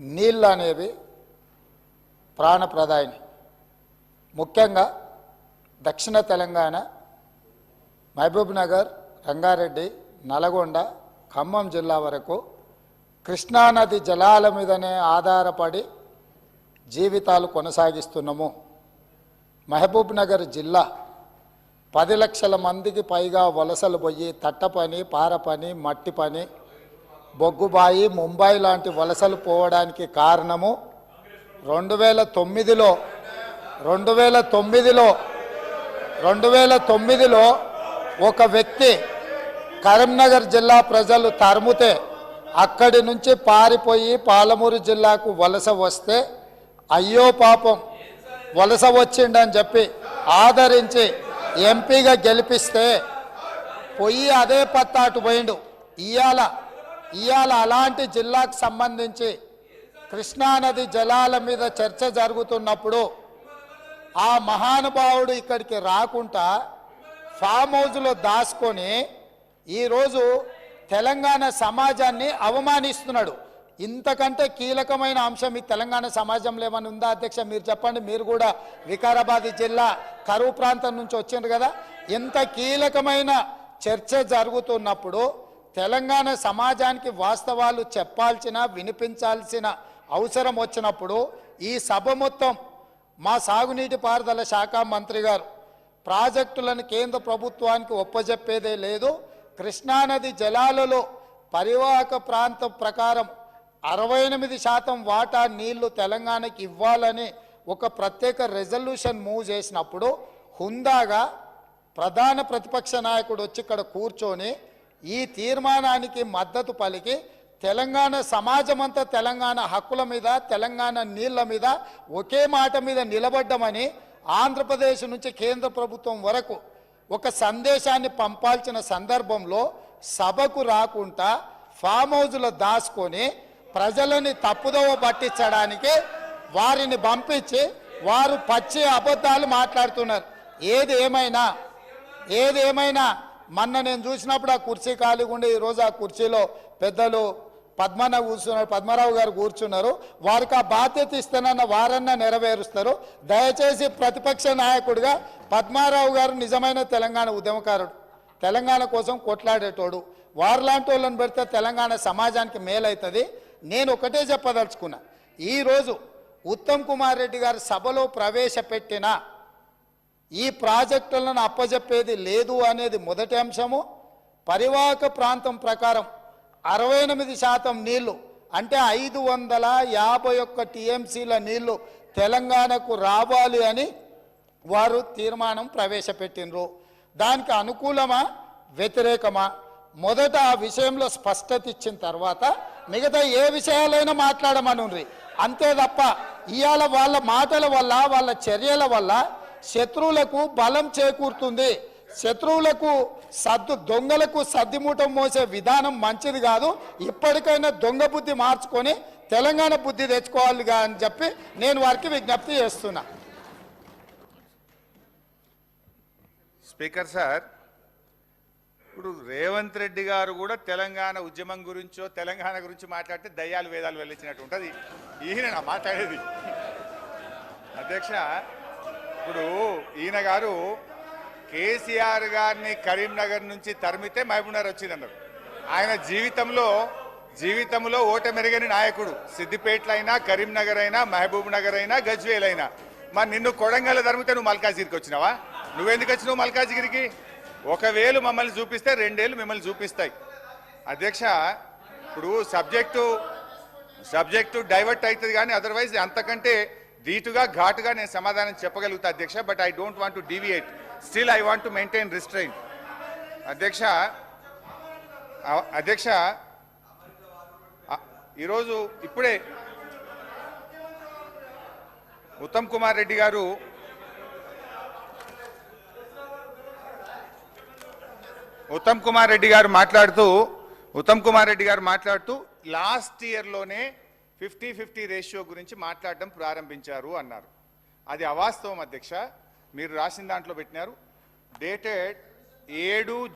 నీళ్ళు అనేవి ప్రాణప్రదాయిని. ముఖ్యంగా దక్షిణ తెలంగాణ మహబూబ్ నగర్ రంగారెడ్డి నల్గొండ ఖమ్మం జిల్లా వరకు కృష్ణానది జలాల మీదనే ఆధారపడి జీవితాలు కొనసాగిస్తున్నాము. మహబూబ్ నగర్ జిల్లా పది లక్షల మందికి పైగా వలసలు పోయి తట్టపని పారపని మట్టి పని బొగ్గుబాయి ముంబై లాంటి వలసలు పోవడానికి కారణము రెండు వేల తొమ్మిదిలో రెండు వేల తొమ్మిదిలో రెండు వేల తొమ్మిదిలో ఒక వ్యక్తి కరీంనగర్ జిల్లా ప్రజలు తరుముతే అక్కడి నుంచి పారిపోయి పాలమూరు జిల్లాకు వలస వస్తే అయ్యో పాపం వలస వచ్చిండని చెప్పి ఆదరించి ఎంపీగా గెలిపిస్తే పొయ్యి అదే పత్తాటు పోయిండు. ఇవాళ ఇవాళ అలాంటి జిల్లాకు సంబంధించి కృష్ణానది జలాల మీద చర్చ జరుగుతున్నప్పుడు ఆ మహానుభావుడు ఇక్కడికి రాకుండా ఫామ్ హౌస్లో దాచుకొని ఈరోజు తెలంగాణ సమాజాన్ని అవమానిస్తున్నాడు. ఇంతకంటే కీలకమైన అంశం ఈ తెలంగాణ సమాజంలో ఏమైనా ఉందా అధ్యక్ష? మీరు చెప్పండి. మీరు కూడా వికారాబాద్ జిల్లా కరువు ప్రాంతం నుంచి వచ్చిండ్రు కదా. ఇంత కీలకమైన చర్చ జరుగుతున్నప్పుడు తెలంగాణ సమాజానికి వాస్తవాలు చెప్పాల్సిన వినిపించాల్సిన అవసరం వచ్చినప్పుడు ఈ సభ మొత్తం మా సాగునీటి పారుదల శాఖ మంత్రి గారు ప్రాజెక్టులను కేంద్ర ప్రభుత్వానికి ఒప్పజెప్పేదే లేదు. కృష్ణానది జలాలలో పరివాహక ప్రాంతం ప్రకారం అరవై ఎనిమిది శాతం వాటా నీళ్ళు తెలంగాణకి ఇవ్వాలని ఒక ప్రత్యేక రెజల్యూషన్ మూవ్ చేసినప్పుడు హుందాగా ప్రధాన ప్రతిపక్ష నాయకుడు వచ్చి ఇక్కడ కూర్చొని ఈ తీర్మానానికి మద్దతు పలికి తెలంగాణ సమాజమంతా తెలంగాణ హక్కుల మీద తెలంగాణ నీళ్ళ మీద ఒకే మాట మీద నిలబడ్డమని ఆంధ్రప్రదేశ్ నుంచి కేంద్ర ప్రభుత్వం వరకు ఒక సందేశాన్ని పంపాల్సిన సందర్భంలో సభకు రాకుండా ఫామ్ హౌజ్లో దాచుకొని ప్రజలని తప్పుదోవ పట్టించడానికి వారిని పంపించి వారు పచ్చి అబద్ధాలు మాట్లాడుతున్నారు. ఏది ఏమైనా ఏది ఏమైనా మొన్న నేను చూసినప్పుడు ఆ కుర్చీ ఖాళీగా ఉండి ఈరోజు ఆ కుర్చీలో పెద్దలు పద్మన కూర్చున్నారు పద్మారావు గారు కూర్చున్నారు. వారికి ఆ బాధ్యత ఇస్తానన్న వారన్నా నెరవేరుస్తారు. దయచేసి ప్రతిపక్ష నాయకుడిగా పద్మారావు గారు నిజమైన తెలంగాణ ఉద్యమకారుడు. తెలంగాణ కోసం కొట్లాడేటోడు. వారిలాంటి వాళ్ళని పెడితే తెలంగాణ సమాజానికి మేలవుతుంది నేను ఒకటే చెప్పదలుచుకున్నా. ఈరోజు ఉత్తమ్ కుమార్ రెడ్డి గారు సభలో ప్రవేశపెట్టిన ఈ ప్రాజెక్టులను అప్పజెప్పేది లేదు అనేది మొదటి అంశము. పరివాహక ప్రాంతం ప్రకారం అరవై ఎనిమిది శాతం నీళ్ళు అంటే ఐదు వందల యాభై ఒక్క టీఎంసీల నీళ్ళు తెలంగాణకు రావాలి అని వారు తీర్మానం ప్రవేశపెట్టినరు దానికి అనుకూలమా? వ్యతిరేకమా? మొదట ఆ విషయంలో స్పష్టత ఇచ్చిన తర్వాత మిగతా ఏ విషయాలైనా మాట్లాడమనుండ్రి. అంతే తప్ప ఇవాళ వాళ్ళ మాటల వల్ల వాళ్ళ చర్యల వల్ల శత్రువులకు బలం చేకూరుతుంది. శత్రువులకు సద్దు దొంగలకు సద్దిమూటం మోసే విధానం మంచిది కాదు. ఇప్పటికైనా దొంగ బుద్ధి మార్చుకొని తెలంగాణ బుద్ధి తెచ్చుకోవాలిగా అని చెప్పి నేను వారికి విజ్ఞప్తి చేస్తున్నా. స్పీకర్ సార్ ఇప్పుడు రేవంత్ రెడ్డి గారు కూడా తెలంగాణ ఉద్యమం గురించో తెలంగాణ గురించి మాట్లాడితే దయ్యాలు వేదాలు వెళ్ళించినట్టు ఉంటుంది. ఈయన మాట్లాడేది. అధ్యక్ష ఇప్పుడు ఈయన గారు కేసీఆర్ గారిని కరీంనగర్ నుంచి తరిమితే మహబూబ్నగర్ వచ్చిందన్నారు. ఆయన జీవితంలో జీవితంలో ఓటమెరగని నాయకుడు. సిద్దిపేటలో అయినా కరీంనగర్ అయినా మహబూబ్ నగర్ అయినా గజ్వేల్ అయినా మరి నిన్ను కొడంగల్ తరిమితే నువ్వు మల్కాజిగిరికి వచ్చినావా? నువ్వెందుకు వచ్చినావు మల్కాజిగిరికి? ఒకవేళ మమ్మల్ని చూపిస్తే రెండేళ్ళు మిమ్మల్ని చూపిస్తాయి. అధ్యక్ష ఇప్పుడు సబ్జెక్టు సబ్జెక్టు డైవర్ట్ అవుతుంది కానీ అదర్వైజ్ అంతకంటే ధీటుగా ఘాటుగా నేను సమాధానం చెప్పగలుగుతా అధ్యక్ష but I don't want to deviate still I want to maintain restraint అధ్యక్ష అధ్యక్ష ఈరోజు ఇప్పుడే ఉత్తమ్ కుమార్ రెడ్డి గారు ఉత్తమ్ కుమార్ రెడ్డి గారు మాట్లాడుతూ ఉత్తమ్ కుమార్ రెడ్డి గారు మాట్లాడుతూ లాస్ట్ ఇయర్లోనే ఫిఫ్టీ ఫిఫ్టీ రేషియో గురించి మాట్లాడడం ప్రారంభించారు అన్నారు. అది అవాస్తవం అధ్యక్ష. మీరు రాసిన దాంట్లో పెట్టినారు. డేటెడ్ ఏడు